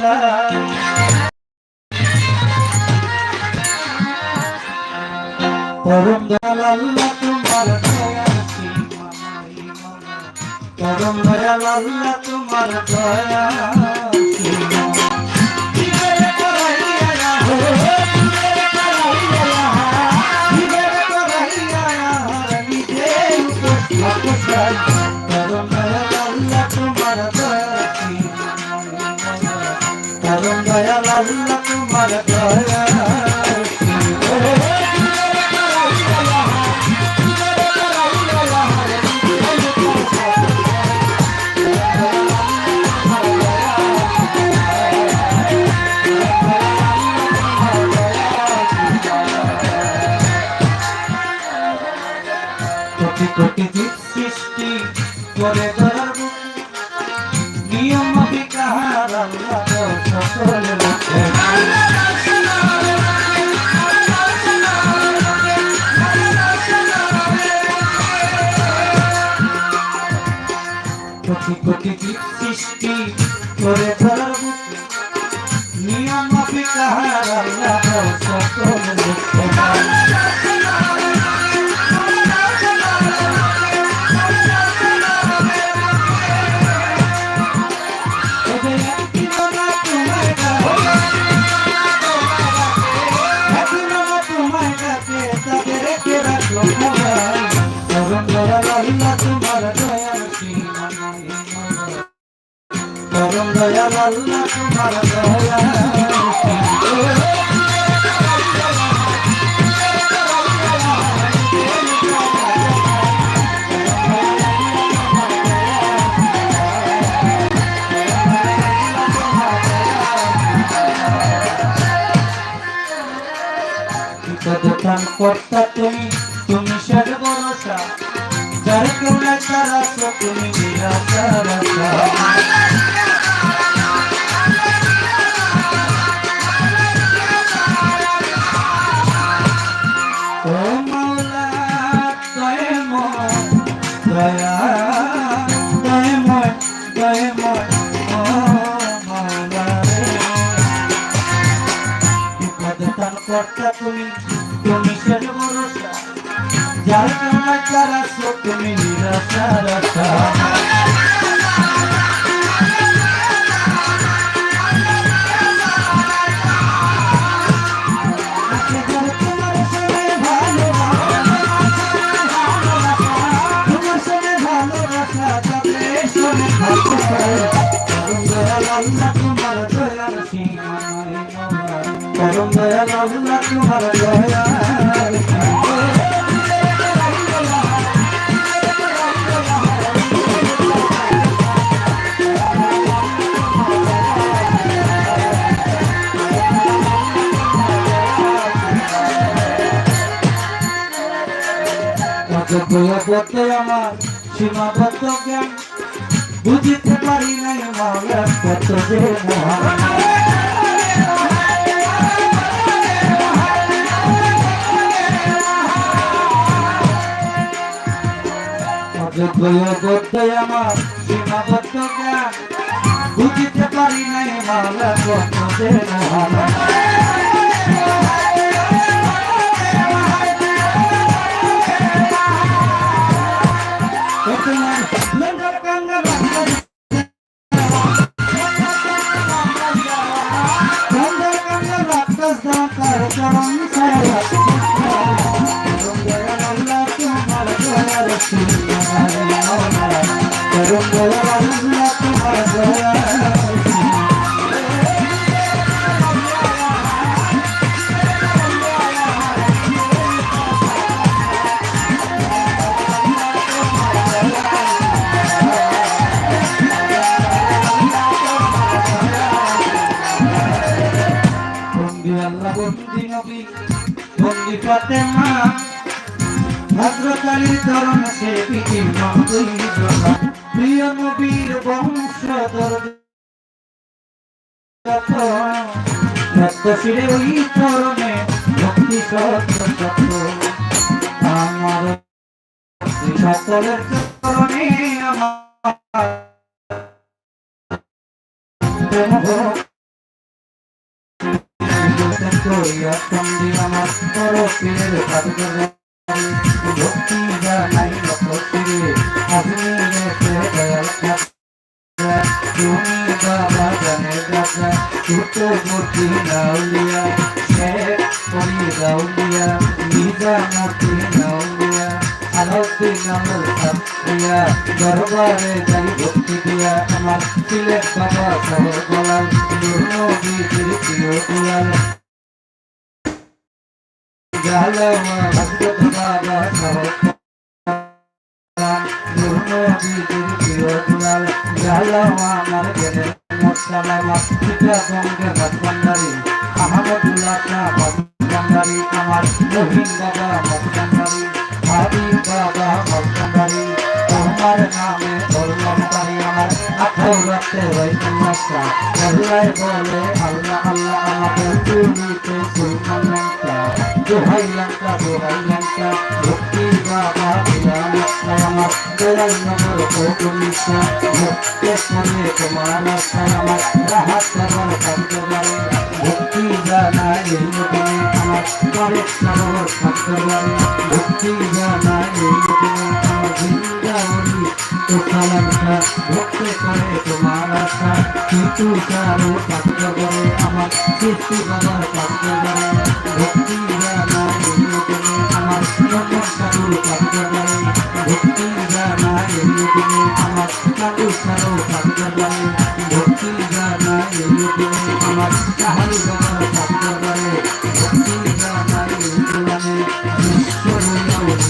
গোসাই বিপদান কর্তা তুমি তুমি সর ভরসা যার কেউ তারা তুমি নিরাশা তারা তুমি মামা পরম দয়াল আল্লাহ তোমার দয়াল বলতে আমার, সীমাবদ্ধ জ্ঞান। বুঝিতে পারি নাই মাওলা কত যে আমার সীমাবদ্ধ জ্ঞান। বুঝিতে পারি নাই মাওলা কত যে মহান বন্দি আল্লাহ ভদ্রকালী চরণ সে প্রিয় নবীর বংশধর শিরে ওই চরণে ভক্তি আমার সকলের চরণে আমার। করিয়া সন্ধি আমার বড় পীরের কাজের ভক্তি জানাই লক্ষ্মীরে আজমিরে সে দয়াল তুমি বাবা জানে রাজা দুটো মূর্তি নাউলিয়া শেখ করি গাউলিয়া নিজা মূর্তি নাউলিয়া আলোদ্দিন আমল সাপ্রিয়া দরবারে যাই ভক্তি দিয়া আমার সিলেট বাবা শহর বলাল নবী প্রিয় দুলাল জালামা ভগত বাবা শহর আমার গেলে মোসালামা পিতা গঙ্গে ভাতবান্ডারি আহমদুল্লাহ শাহ ভাতবান্ডারি আমার রহিম বাবা ভাতবান্ডারি হাবিব বাবা ভাতবান্ডারি তোমার নামে বললাম আমার আঠারো রাতে রহিমুল্লাহ শাহ আল্লাহ বলে আল্লাহ আল্লাহ আমাকে তুলিতে সুলতান লঙ্কা দোহাই লঙ্কা দোহাই লঙ্কা ভক্তি বাবা আমার ভক্তি করে তোমার আশায় আমার রাহাত আমার থাকতে পারে ভক্তি জানা এই তো সালামটা ভক্তি করে তোমার আশা কিন্তু চারো থাকতে পারে আমার সৃষ্টি ভক্তি জানা এই লোকনে আমার সাধু থাকতে পারে ভক্তি জানা এই লোকনে আমার থাকতে পারে ভক্তি জানা এই লোকনে আমার পারে ভক্তি জানা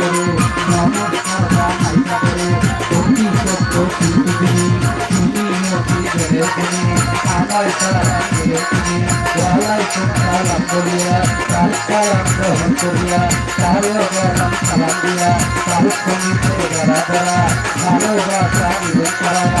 করে নমস্কার আইসা করে অতি সত্য তিনি তুমি অতি ধরে তিনি আমার সালাম দিবেন তিনি ওয়ালাই সালাম করিয়া তার সালাম গ্রহণ করিয়া তারও গরম সালাম দিয়া তার সঙ্গীতে ধরা ধরা ভালোবাসা দিবেন তারা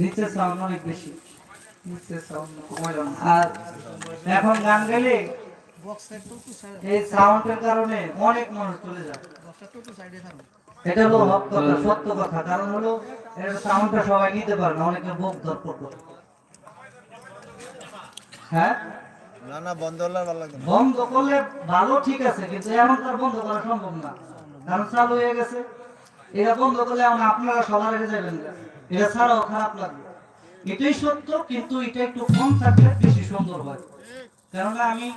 নিচে সাউন্ড অনেক বেশি। নিচে সাউন্ড কমাইলাম আর এখন গান এই সাউন্ডের কারণে অনেক মানুষ চলে যায় এটা হলো হক কথা সত্য কথা। কারণ হলো এটা সাউন্ডটা সবাই নিতে পারে না অনেকে বুক ধরপড় করে হ্যাঁ? না না বন্ধ হলে ভালো লাগবে না। বন্ধ করলে ভালো ঠিক আছে কিন্তু এখন তার বন্ধ করা সম্ভব না। কারণ চালু হয়ে গেছে। এটা বন্ধ করলে আপনারা সবার আগে যাবেন। না। এটা খারাপ লাগবে এটাই সত্য কিন্তু এটা একটু কম থাকলে বেশি সুন্দর হয়। কেননা আমি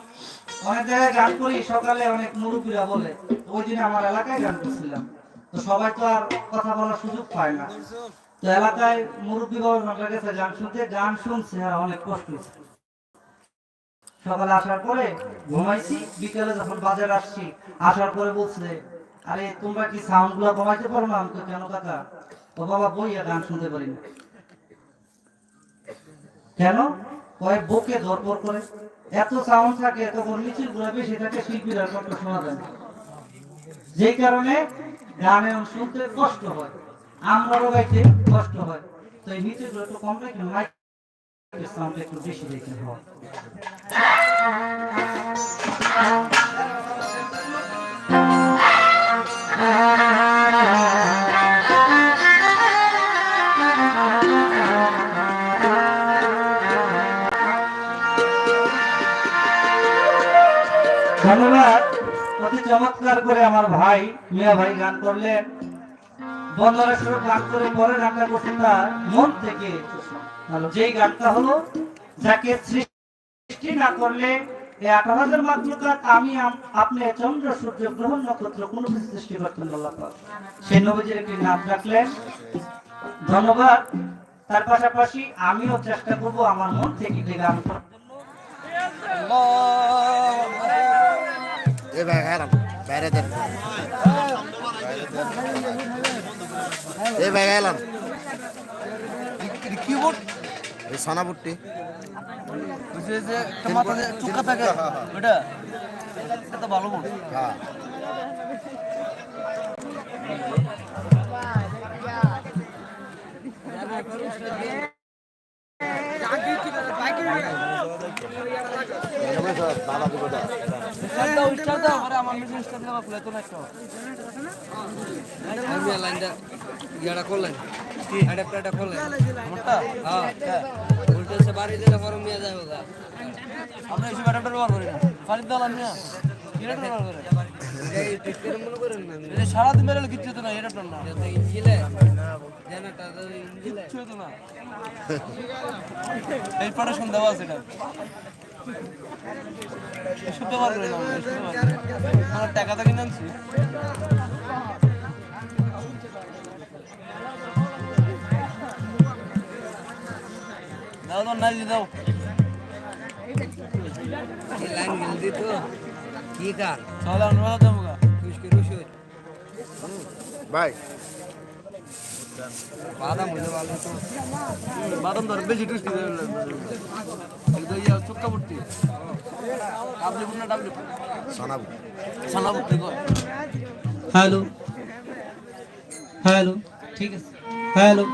অনেক জায়গায় গান করি সকালে অনেক মুরব্বীরা বলে ওই দিন আমার এলাকায় গান করছিলাম। তো সবাই তো আর কথা বলার সুযোগ পায় না। তো এলাকায় মুরব্বী বাবার গেছে গান শুনতে গান শুনছে আর অনেক কষ্ট সকালে আসার পরে ঘুমাইছি বিকেলে যখন বাজারে আসছি আসার পরে বলছে আরে তোমরা কি সাউন্ডগুলো কমাইতে পারো না? আমি কই, কেন কাকা? ও বাবা গান শুনতে পারি না। কেন? কয় বুকে ধরপর করে। এত সাউন্ড থাকে তখন মিছিল বেশি থাকে শিল্পীরা শোনা যায় না। যে কারণে গানে শুনতে কষ্ট হয় আমরাও গাইতে কষ্ট হয়। তো এই মিছিলগুলো একটু কম রাখলে মাইক একটু বেশি রেখে হয় চমৎকার করে আমার ভাই মিয়া ভাই গান করলেন বন্দরের সুর গান করে পরে গানটা করছেন তার মন থেকে ভালো। যেই গানটা হলো যাকে সৃষ্টি না করলে এই আঠারো হাজার মাত্রকাত আমি আপনি চন্দ্র সূর্য গ্রহ নক্ষত্র কোনো কিছু সৃষ্টি করতেন আল্লাহ সেই নবীজির একটি নাম রাখলেন। ধন্যবাদ। তার পাশাপাশি আমিও চেষ্টা করব আমার মন থেকে যে গান করার জন্য। বাইরে দেন এ ভাই গেলাম কিবোর্ড এই সোনাপুরটি যে যে মাথা হ্যাঁ। বাবা দিব দাও দাও স্টার দাও আরে আমার মেশিন স্টার দাও খুলে তো না একটা আমি লাইনটা ইয়াটা করলেন? অ্যাডাপ্টারটা করলেন? আমারটা হ্যাঁ ভোল্টেজে বাড়ি দিলে পরে মিয়া যাবে গা আমরা এসব অ্যাডাপ্টার ব্যবহার করি না। পানির দাও আমি সারাদিন বেরোলে কিচ্ছু হতো না অ্যাডাপ্টার না। ইঞ্জিলে। এই প্রোডাকশন দেওয়া আছে এটা। আমরা, টাকা থেকে আনছি দাও দাও দাও এই লাইন গেল দিত কি কার তাহলে আমরা যাব। গা খুশকি রসুন ভাই বাদাম হইলে তো বাদাম ধর বেশি টেস্টি একদম ইয়া চুক্কা বুট্টি। ডাবলি না ডাবলি সোনাপুর সানা বুট্টি কয় হ্যালো। হ্যালো। ঠিক আছে। হ্যালো।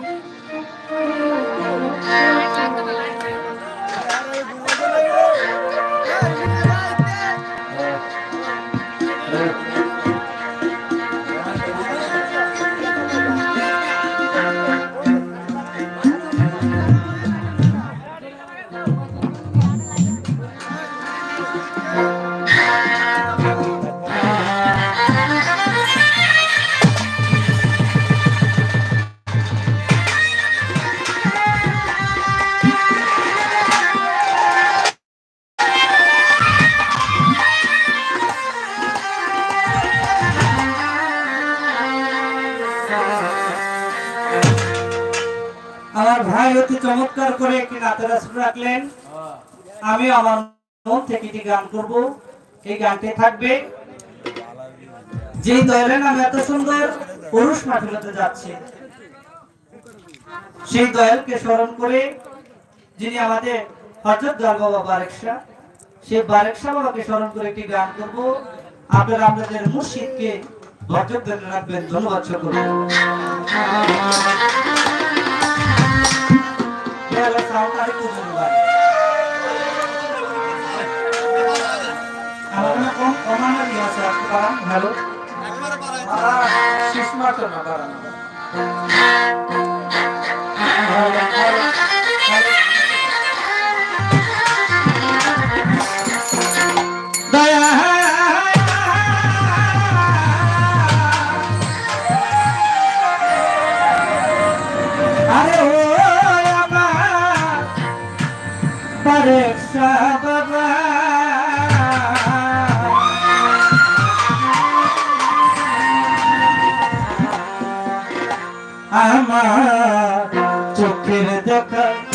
রাখলেন আমি আমার মন থেকে একটি গান করব। এই গানটি থাকবে যে দয়ালের নাম এত সুন্দর পুরুষ মাঠুলাতে যাচ্ছে, সেই দয়ালকে স্মরণ করে যিনি আমাদের হজরত দয়াল বাবা বারেকশা সেই বারেকশা বাবাকে স্মরণ করে একটি গান করব। আপনারা আপনাদের মুর্শিদকে ভজক ধরে রাখবেন। ধন্যবাদ সকল পারেন হ্যালো আমার চোখের দেখা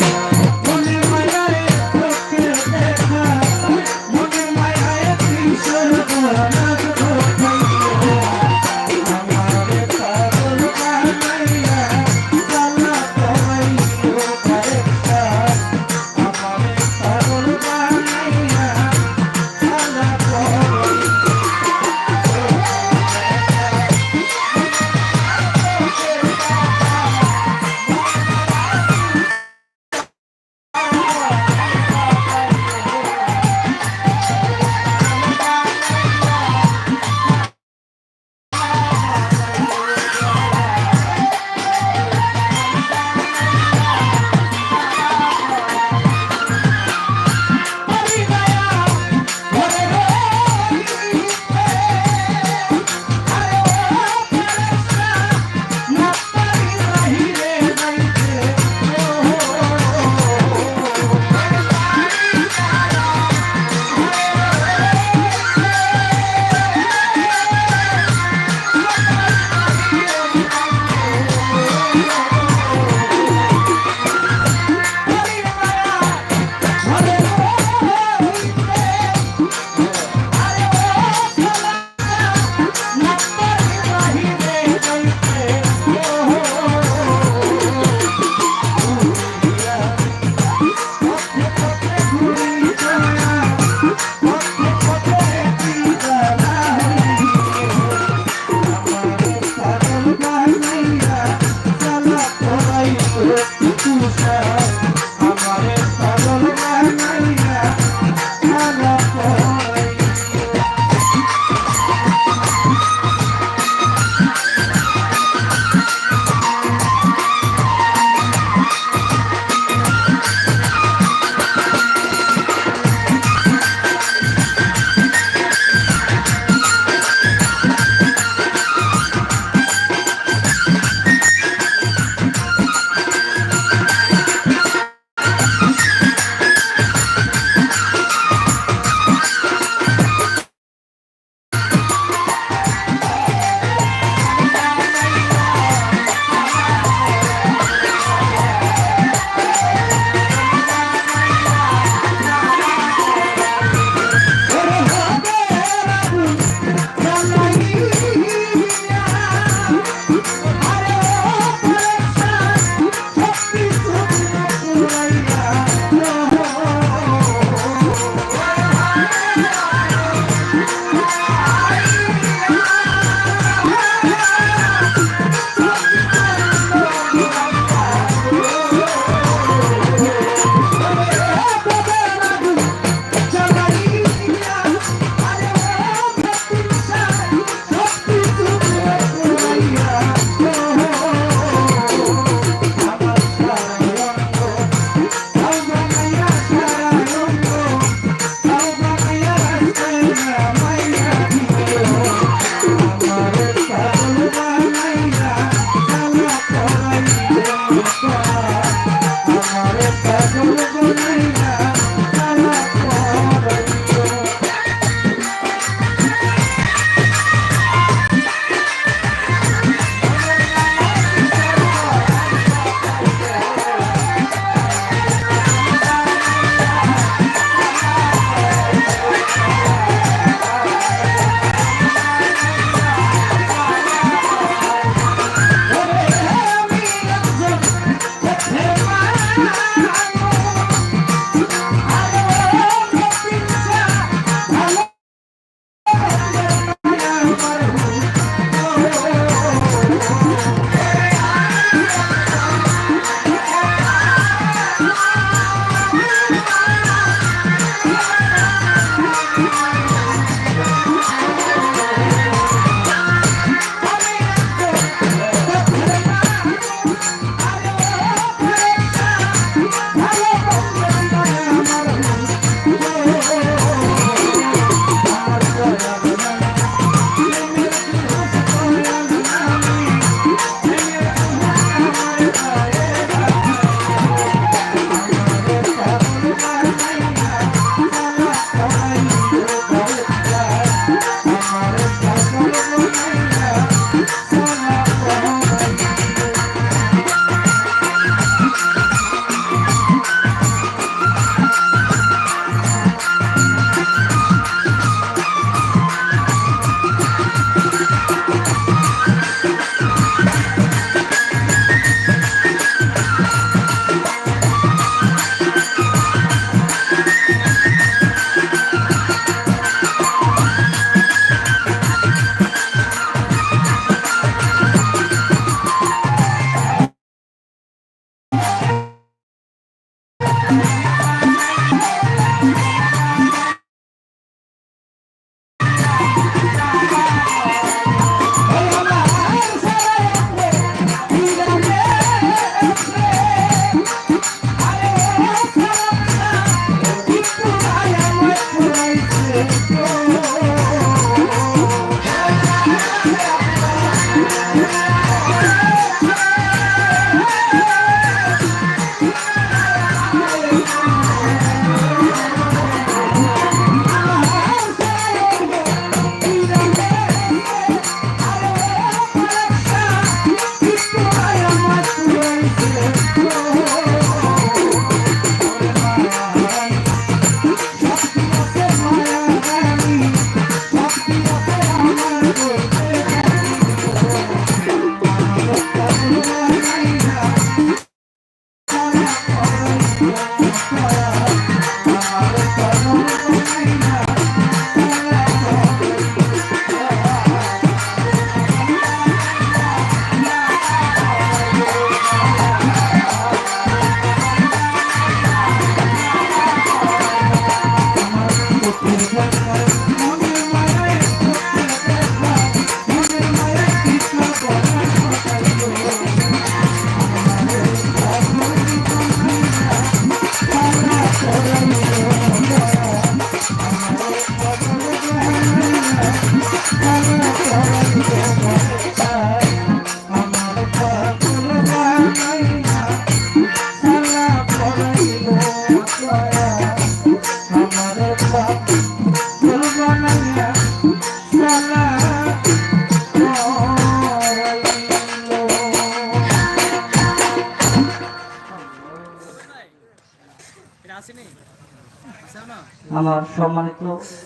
আমার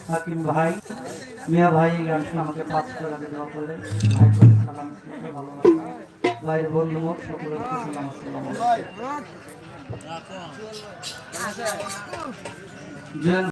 হাকিম ভাই মিয়া ভাই এই গানটা আমাকে পাঁচ টাকা দেওয়া করলে ভাই বলে সালাম ভালোবাসা। ভাইয়ের বন্ধু মোট সকলের সালাম আসসালামু